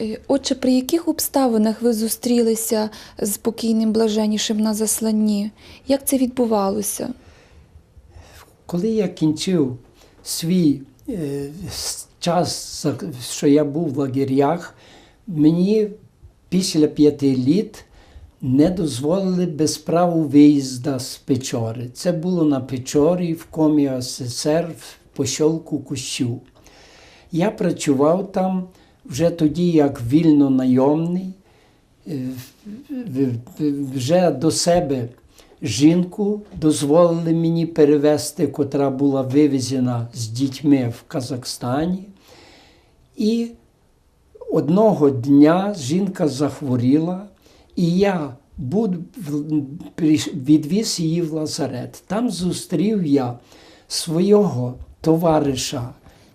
Е, Отже, при яких обставинах ви зустрілися з покійним блаженнішим на засланні? Як це відбувалося? Коли я кінчив свій е, час, що я був в лагерях, мені після п'яти літ не дозволили без праву виїзду з Печори. Це було на Печорі в комі СССР в посілку Кущу. Я працював там вже тоді як вільно найомний, Е, вже до себе жінку дозволили мені перевезти, котра була вивезена з дітьми в Казахстані. І одного дня жінка захворіла, і я відвіз її в лазарет. Там зустрів я свого товариша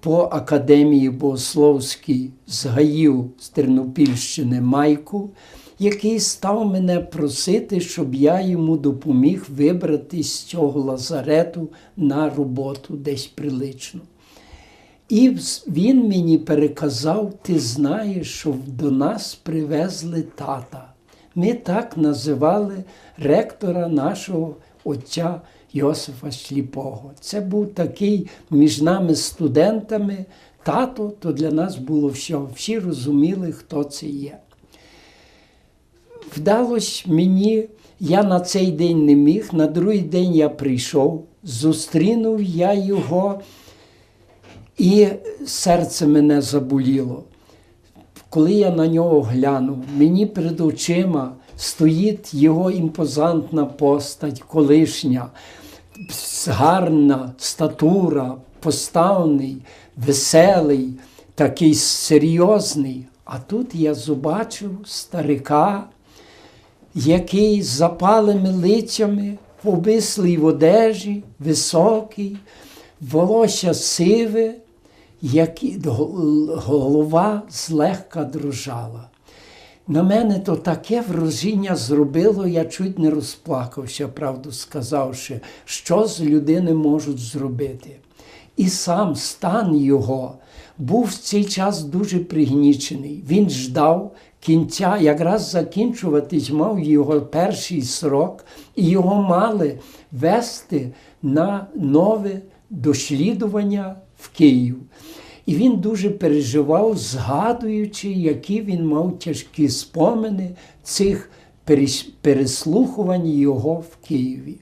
по академії богословській з Гаїв з Тернопільщини Майку, який став мене просити, щоб я йому допоміг вибратись з цього лазарету на роботу десь прилично. І він мені переказав: ти знаєш, що до нас привезли тата. Ми так називали ректора нашого отця Йосифа Сліпого. Це був такий між нами студентами. Тато то для нас було все. Всі розуміли, хто це є. Вдалося мені, я на цей день не міг, на другий день я прийшов, зустрінув я його, і серце мене заболіло. Коли я на нього глянув, мені перед очима стоїть його імпозантна постать, колишня, гарна статура, поставний, веселий, такий серйозний. А тут я побачив старика, який з запалими лицями, в обислій одежі, високий, волосся сиве, як голова злегка дрожала. На мене то таке враження зробило, я чуть не розплакався, правду сказавши, що з людини можуть зробити. І сам стан його був в цей час дуже пригнічений. Він ждав кінця, якраз закінчуватись мав його перший срок, і його мали вести на нове дослідування в Київ. І він дуже переживав, згадуючи, які він мав тяжкі спомини цих переслухувань його в Києві.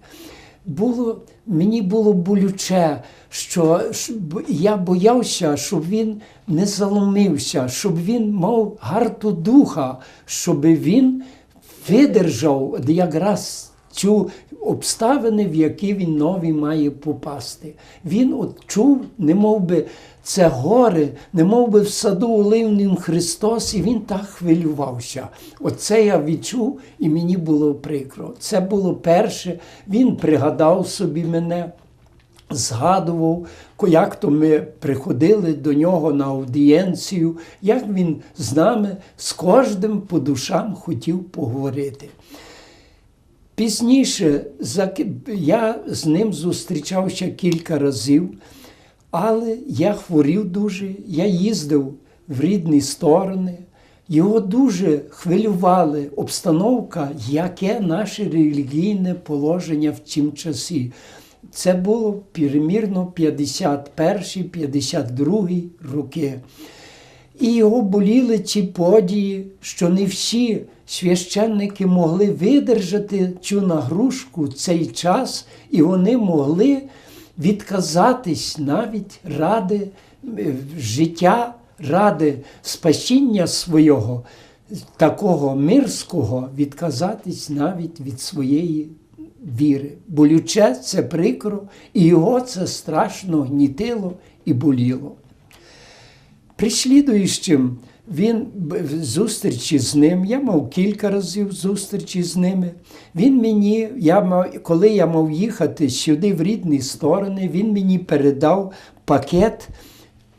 Було, мені було болюче, що я боявся, щоб він не заломився, щоб він мав гарту духа, щоб він видержав якраз цю обставини, в які він нові має попасти. Він от чув, не мов би це горе, не мов би в саду оливним Христос, і він так хвилювався. Оце я відчув, і мені було прикро. Це було перше. Він пригадав собі мене згадував, як то ми приходили до нього на аудієнцію, як він з нами з кожним по душам хотів поговорити. Пізніше я з ним зустрічався кілька разів, але я хворів дуже, я їздив в рідні сторони. Його дуже хвилювала обстановка, яке наше релігійне положення в цім часі. Це було примірно 51-52 роки. І його боліли ці події, що не всі священники могли видержати цю нагрузку цей час, і вони могли відказатись навіть ради е, життя, ради спасіння свого, такого мирського, відказатись навіть від своєї віри. Болюче це прикро, і його це страшно гнітило і боліло. Прислідуючим він зустрічі з ним, я мав кілька разів зустрічі з ними. Він мені, я мав, коли я мав їхати сюди в рідні сторони, він мені передав пакет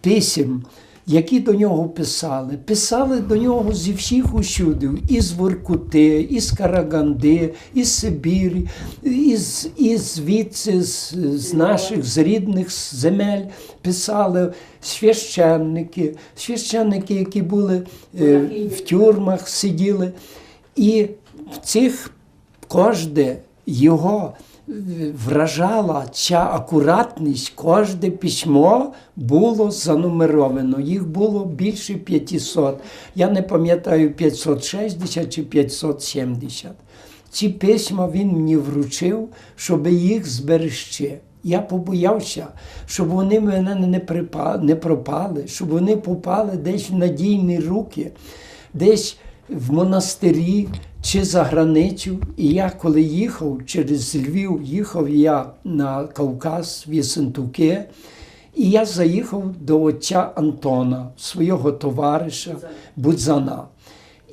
писем які до нього писали. Писали до нього зі всіх усюдів, із Воркути, із Караганди, із Сибірі, із, із звідси, з, з наших з рідних земель писали священники, священники, які були е, в тюрмах, сиділи. І в цих кожне його вражала ця акуратність, кожне письмо було занумеровано. Їх було більше 500. Я не пам'ятаю 560 чи 570. Ці письма він мені вручив, щоб їх зберегти. Я побоявся, щоб вони мене не, припа- не пропали, щоб вони попали десь в надійні руки, десь в монастирі чи за границю. І я, коли їхав через Львів, їхав я на Кавказ, в Єсентуки, і я заїхав до отця Антона, свого товариша Будзана.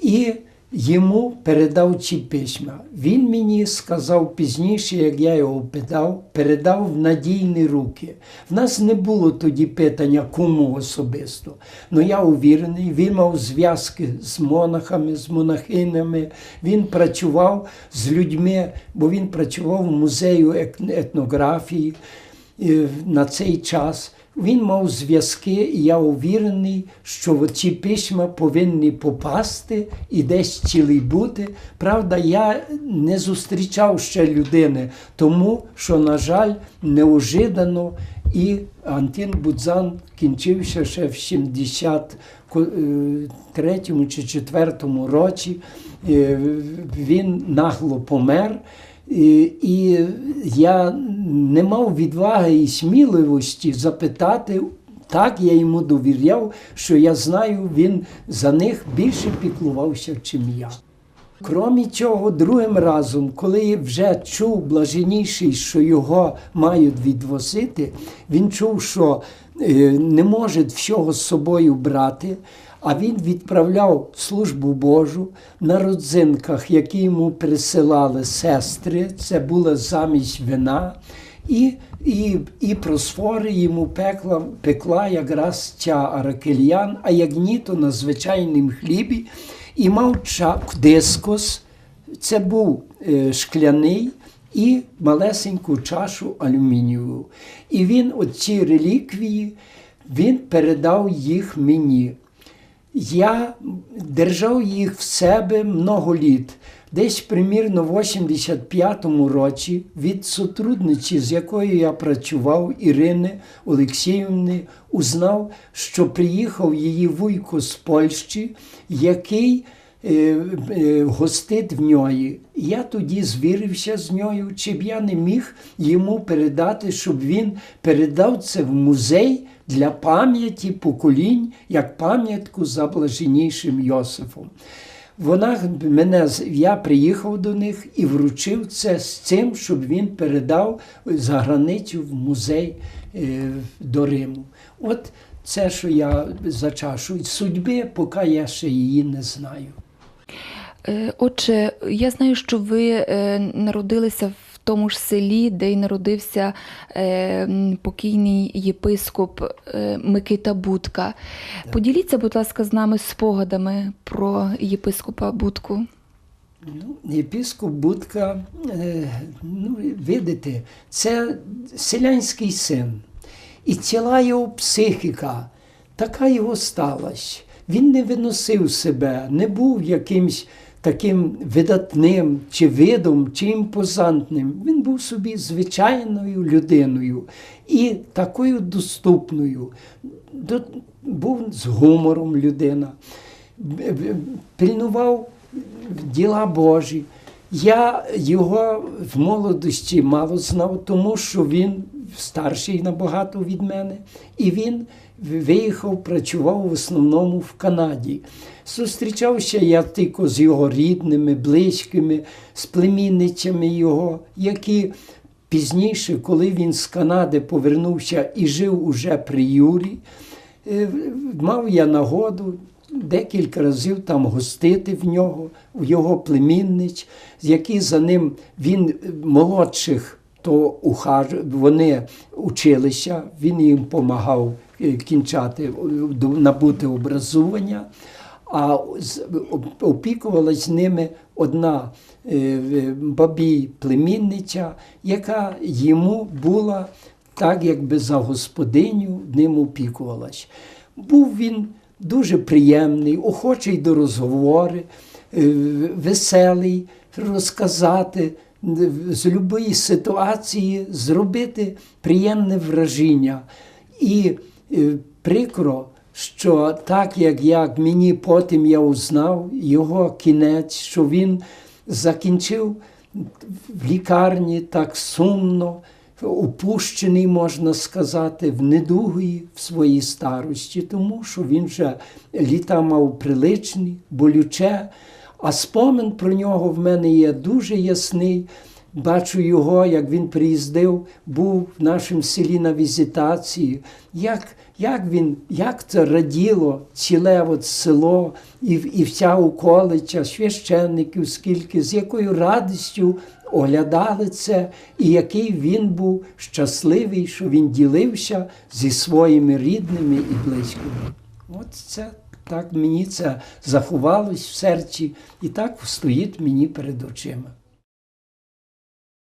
І йому передав ці письма. Він мені сказав пізніше, як я його питав, передав в надійні руки. В нас не було тоді питання, кому особисто. Ну я увірений, він мав зв'язки з монахами, з монахинями. Він працював з людьми, бо він працював в музею етнографії е, на цей час. Він мав зв'язки, і я увірений, що ці письма повинні попасти і десь цілий бути. Правда, я не зустрічав ще людини, тому що, на жаль, неожидано і Антін Будзан кінчився ще в 73 чи 4 році. Е, Він нагло помер. І, я не мав відваги і сміливості запитати. Так я йому довіряв, що я знаю, він за них більше піклувався, чим я. Крім цього, другим разом, коли вже чув блаженніший, що його мають відвозити, він чув, що е, не може всього з собою брати, а він відправляв службу Божу на родзинках, які йому присилали сестри, це було замість вина. І, і, і просфори йому пекла, пекла якраз ця аракельян, а як ні, то на звичайному хлібі. І мав чак, дискос, це був е, шкляний і малесеньку чашу алюмінієву. І він, оці реліквії, він передав їх мені. Я держав їх в себе много літ. Десь примірно в 85-му році від сотрудниці, з якою я працював, Ірини Олексіївни, узнав, що приїхав її вуйко з Польщі, який е, е, гостить в ньої. Я тоді звірився з нею, чи б я не міг йому передати, щоб він передав це в музей для пам'яті поколінь, як пам'ятку за блаженнішим Йосифом. Вона мене я приїхав до них і вручив це з цим, щоб він передав за границю в музей е, до Риму. От це, що я за чашу судьби, поки я ще її не знаю. Е, Отже, я знаю, що ви е, народилися в тому ж селі, де й народився е, покійний єпископ е, Микита Будка. Поділіться, будь ласка, з нами спогадами про єпископа Будку. Ну, єпископ Будка, е, ну, видите, це селянський син. І ціла його психіка, така його сталась. Він не виносив себе, не був якимсь таким видатним, чи видом, чи імпозантним. Він був собі звичайною людиною і такою доступною. До- Був з гумором людина, пильнував діла Божі. Я його в молодості мало знав, тому що він старший набагато від мене, і він виїхав, працював в основному в Канаді. Зустрічався я тільки з його рідними, близькими, з племінницями його, які пізніше, коли він з Канади повернувся і жив уже при Юрі, Е, Мав я нагоду декілька разів там гостити в нього, у його племінниць, які за ним він молодших, то ухаж... вони училися, він їм допомагав кінчати, е, набути образування. А опікувалась ними одна е, бабій племінниця, яка йому була так, якби за господиню ним опікувалась. Був він дуже приємний, охочий до розговори, е, веселий, розказати е, з будь-якої ситуації, зробити приємне враження. І е, прикро, що так як, як мені потім я узнав його кінець, що він закінчив в лікарні так сумно, опущений, можна сказати, в недугої в своїй старості, тому що він вже літа мав приличні, болюче. А спомин про нього в мене є дуже ясний. Бачу його, як він приїздив, був в нашому селі на візитації, як, як він, як це раділо ціле от село і, і вся околиця, священників, скільки, з якою радістю оглядали це, і який він був щасливий, що він ділився зі своїми рідними і близькими. От це так мені це заховалось в серці і так стоїть мені перед очима.